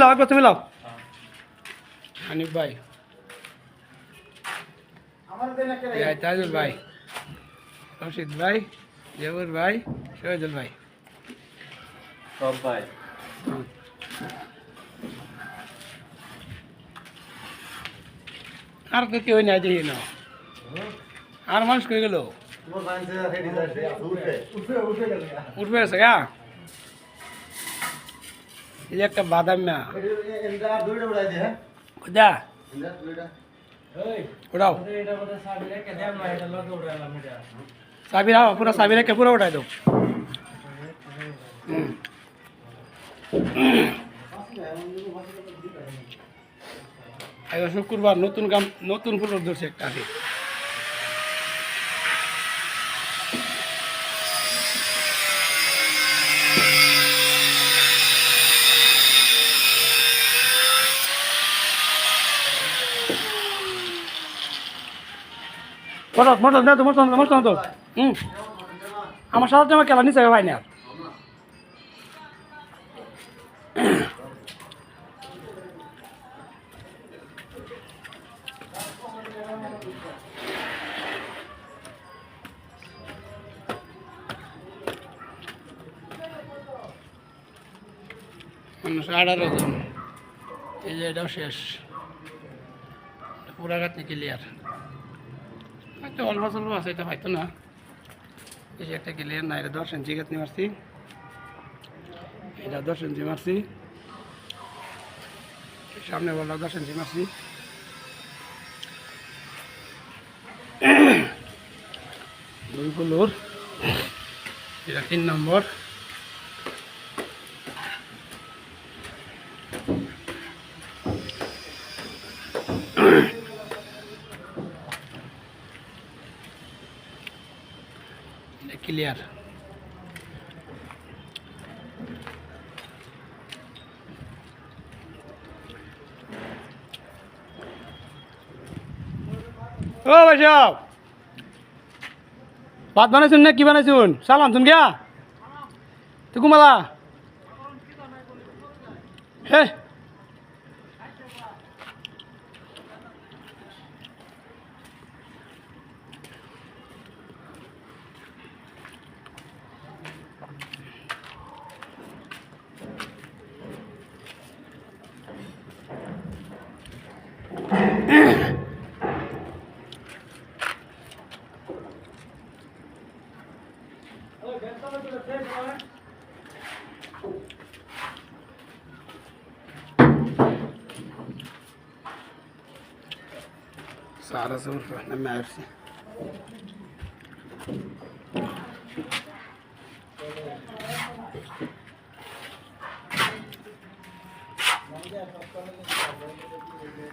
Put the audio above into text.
মিলাও এক বস্তা মিলাও। হানিফ ভাই। তাজুল ভাই। রশিদ ভাই জবুর ভাই শহীদুল ভাই। সব ভাই। আর কে কেউ নাই যাই না। আর মানুষ কই গেল? উঠবে আছে গা? এই একটা বাদাম না। কোথা উড়াও চাবি রাও পুরো চাবি রেখে পুরো উঠাই দাও। শুক্রবার নতুন কাম নতুন ফুল ধরছে একটা মোটর মোটর দাও তো মোটর মোটর তো হুম আমার সাথে আমার খেলা নিচে ভাই না। এই যে এটাও শেষ। পুরা রাত্রি ক্লিয়ার আছে, এটা হয়তো না। এই যে একটা ক্লিয়ার না, এটা দশ ইঞ্চি গাঁথনি মারছি। এটা দশ ইঞ্চি মারছি। সামনে বলল দশ ইঞ্চি মারছি। দুই ফুলোর, এটা তিন নম্বর। ক্লিয়ার। ও বৈশব ভাত বানাইছুন না কি বানাইছুন? চাল আনছুন গিয়া? তুই سعر صفر فاحنا ما عارفين